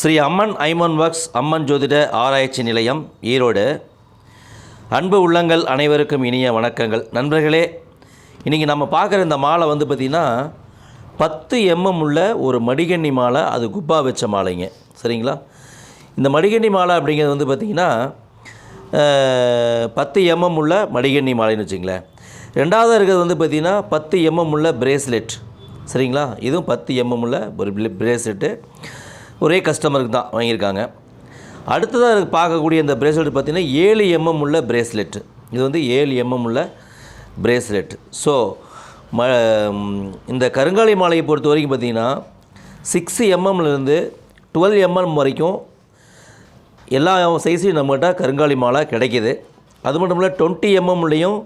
ஸ்ரீ அம்மன் ஐமன் ஒர்க்ஸ் அம்மன் ஜோதிட ஆராய்ச்சி நிலையம் ஈரோடு. அன்பு உள்ளங்கள் அனைவருக்கும் இனிய வணக்கங்கள். நண்பர்களே இன்றைக்கி நம்ம பார்க்குற இந்த மாலை வந்து பார்த்திங்கன்னா பத்து எம்எம் உள்ள ஒரு மடிகண்ணி மாலை அது குப்பா வச்ச மாலைங்க. சரிங்களா? இந்த மடிகண்ணி மாலை அப்படிங்கிறது வந்து பார்த்திங்கன்னா பத்து எம்எம் உள்ள மடிகண்ணி மாலைன்னு வச்சுங்களேன் ரெண்டாவது இருக்கிறது வந்து பார்த்திங்கன்னா பத்து எம்எம் உள்ள பிரேஸ்லெட். சரிங்களா? இதுவும் பத்து எம்எம் உள்ள ஒரு பிரேஸ்லெட்டு. ஒரே கஸ்டமருக்கு தான் வாங்கியிருக்காங்க. அடுத்ததாக பார்க்கக்கூடிய இந்த பிரேஸ்லெட் பார்த்திங்கன்னா ஏழு எம்எம் உள்ள பிரேஸ்லெட் இது வந்து ஏழு எம்எம் உள்ள பிரேஸ்லெட் ஸோ ம இந்த கருங்காலி மாலையை பொறுத்த வரைக்கும் பார்த்திங்கன்னா சிக்ஸ் எம்எம்லேருந்து டுவெல் எம்எம் வரைக்கும் எல்லா சைஸையும் நம்மகிட்ட கருங்காலி மாலை கிடைக்கிது. அது மட்டும் இல்லை டுவெண்ட்டி எம்எம்லேயும்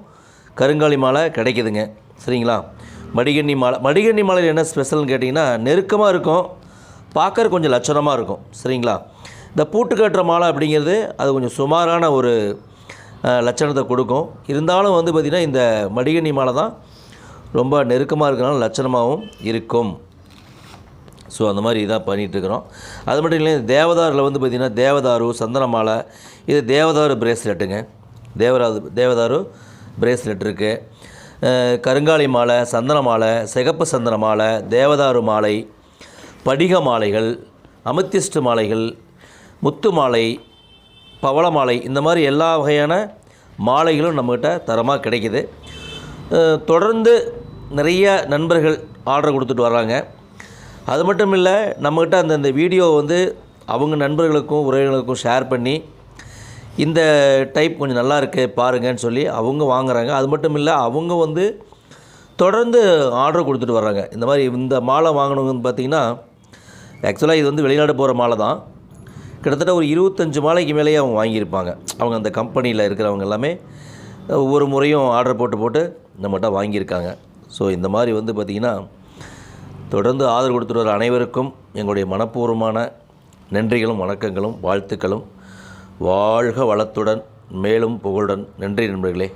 கருங்காலி மாலை கிடைக்கிதுங்க. சரிங்களா? மடிகண்ணி மாலை மடிகண்ணி மாலையில் என்ன ஸ்பெஷல்னு கேட்டிங்கன்னா நெருக்கமாக இருக்கும். பார்க்கற கொஞ்சம் லட்சணமாக இருக்கும். சரிங்களா? இந்த பூட்டு கட்டுற மாலை அப்படிங்கிறது அது கொஞ்சம் சுமாரான ஒரு லட்சணத்தை கொடுக்கும். இருந்தாலும் வந்து பார்த்திங்கன்னா இந்த மடிகனி மாலை தான் ரொம்ப நெருக்கமாக இருக்கனால லட்சணமாகவும் இருக்கும். ஸோ அந்த மாதிரி இதான் பண்ணிகிட்ருக்குறோம் அது மட்டும் இல்லை தேவதாரில் வந்து பார்த்திங்கன்னா தேவதாரு சந்தன மாலை இது தேவதாரு பிரேஸ்லெட்டுங்க. தேவராது தேவதாரு பிரேஸ்லெட் இருக்குது கருங்காலி மாலை சந்தன மாலை சிகப்பு சந்தன மாலை தேவதாரு மாலை படிக மாலைகள் அமத்திஸ்ட் மாலைகள் முத்து மாலை பவள மாலை இந்த மாதிரி எல்லா வகையான மாலைகளும் நம்மக்கிட்ட தரமாக கிடைக்கிது. தொடர்ந்து நிறைய நண்பர்கள் ஆர்டர் கொடுத்துட்டு வராங்க அது மட்டும் இல்லை நம்மக்கிட்ட அந்த இந்த வீடியோ வந்து அவங்க நண்பர்களுக்கும் உறவினர்களுக்கும் ஷேர் பண்ணி இந்த டைப் கொஞ்சம் நல்லா இருக்கு பாருங்கன்னு சொல்லி அவங்க வாங்குறாங்க. அது மட்டும் இல்லை அவங்க வந்து தொடர்ந்து ஆர்டர் கொடுத்துட்டு வர்றாங்க. இந்த மாதிரி இந்த மாலை வாங்கணுங்கன்னு பார்த்தீங்கன்னா ஆக்சுவலாக இது வந்து வெளிநாடு போகிற மாலை தான். கிட்டத்தட்ட ஒரு இருபத்தஞ்சு மாலைக்கு மேலேயே அவங்க வாங்கியிருப்பாங்க. அவங்க அந்த கம்பெனியில் இருக்கிறவங்க எல்லாமே ஒவ்வொரு முறையும் ஆர்டர் போட்டு போட்டு நம்மகிட்ட வாங்கியிருக்காங்க. ஸோ இந்த மாதிரி வந்து பார்த்திங்கன்னா தொடர்ந்து ஆதரவு கொடுத்துட்டு வர அனைவருக்கும் எங்களுடைய மனப்பூர்வமான நன்றிகளும் வணக்கங்களும் வாழ்த்துக்களும். வாழ்க வளத்துடன் மேலும் புகழுடன். நன்றி நண்பர்களே.